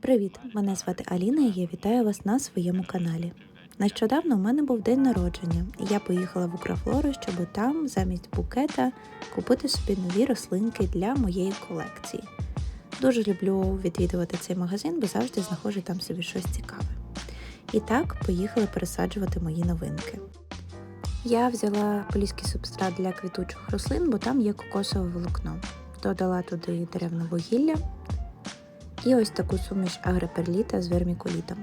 Привіт! Мене звати Аліна і я вітаю вас на своєму каналі. Нещодавно у мене був день народження, і я поїхала в Украфлору, щоб там замість букета купити собі нові рослинки для моєї колекції. Дуже люблю відвідувати цей магазин, бо завжди знаходжу там собі щось цікаве. І так поїхали пересаджувати мої новинки. Я взяла поліський субстрат для квітучих рослин, бо там є кокосове волокно. Додала туди деревне вугілля і ось таку суміш агроперліта з вермікулітом.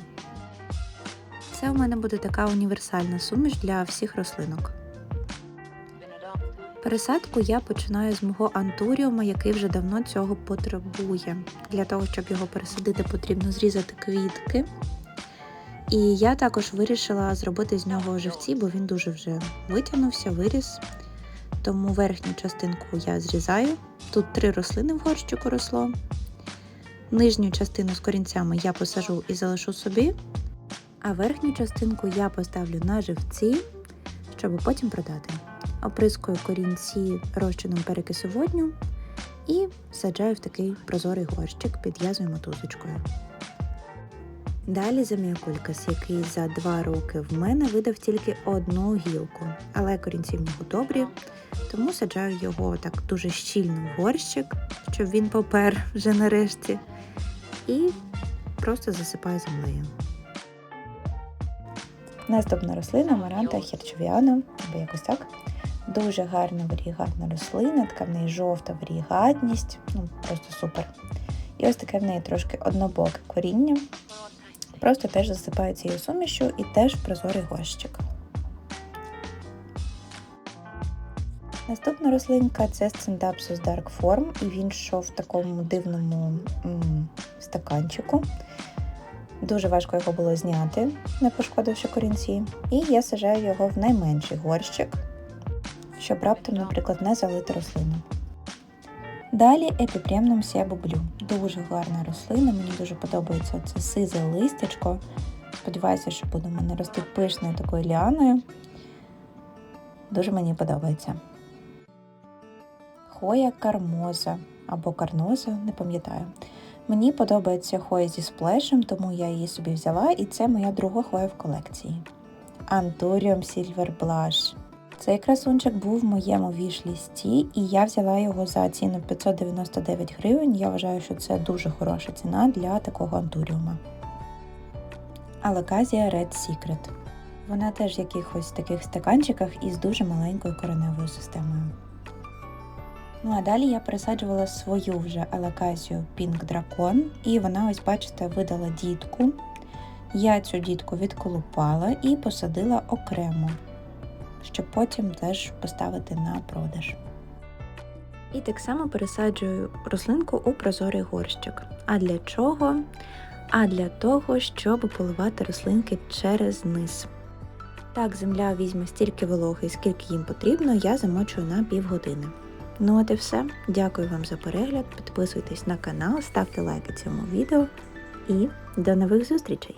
Це у мене буде така універсальна суміш для всіх рослинок. Пересадку я починаю з мого антуріума, який вже давно цього потребує. Для того, щоб його пересадити, потрібно зрізати квітки. І я також вирішила зробити з нього живці, бо він дуже вже витягнувся, виріс. Тому верхню частинку я зрізаю. Тут три рослини в горщику росло. Нижню частину з корінцями я посажу і залишу собі, а верхню частинку я поставлю на живці, щоб потім продати. Оприскую корінці розчином перекису водню і саджаю в такий прозорий горщик, підв'язую мотузочкою. Далі заміакулькас, який за два роки в мене видав тільки одну гілку, але корінці в нього добрі, тому саджаю його так дуже щільно в горщик, щоб він попер вже нарешті, і просто засипаю землею. Наступна рослина Маранта херчовіана, або якось так. Дуже гарна варігатна рослина, така в неї жовта варігатність, ну просто супер. І ось таке в неї трошки однобоке коріння. Просто теж засипаю цією сумішю і теж прозорий горщик. Наступна рослинка це Scindapsus Dark Form, і він йшов в такому дивному стаканчику. Дуже важко його було зняти, не пошкодивши корінці. І я сажаю його в найменший горщик, щоб раптом, наприклад, не залити рослину. Далі епіпремнум сябублю. Дуже гарна рослина, мені дуже подобається це сизе листячко. Сподіваюся, що буде в мене рости пишною такою ліаною. Дуже мені подобається. Хоя кармоза або карноза, не пам'ятаю. Мені подобається хоя зі сплешем, тому я її собі взяла, і це моя друга хоя в колекції. Антуріум Silver Blush. Цей красунчик був в моєму віш-лісті, і я взяла його за ціну 599 гривень. Я вважаю, що це дуже хороша ціна для такого антуріума. Алаказія Red Secret. Вона теж в якихось таких стаканчиках із дуже маленькою кореневою системою. Ну а далі я пересаджувала свою вже алаказію Pink Dragon, і вона, ось бачите, видала дітку. Я цю дітку відколупала і посадила окремо щоб потім теж поставити на продаж. І так само пересаджую рослинку у прозорий горщик. А для чого? А для того, щоб поливати рослинки через низ. Так, земля візьме стільки вологи, скільки їм потрібно, я замочую на півгодини. Ну от і все. Дякую вам за перегляд. Підписуйтесь на канал, ставте лайки цьому відео і до нових зустрічей!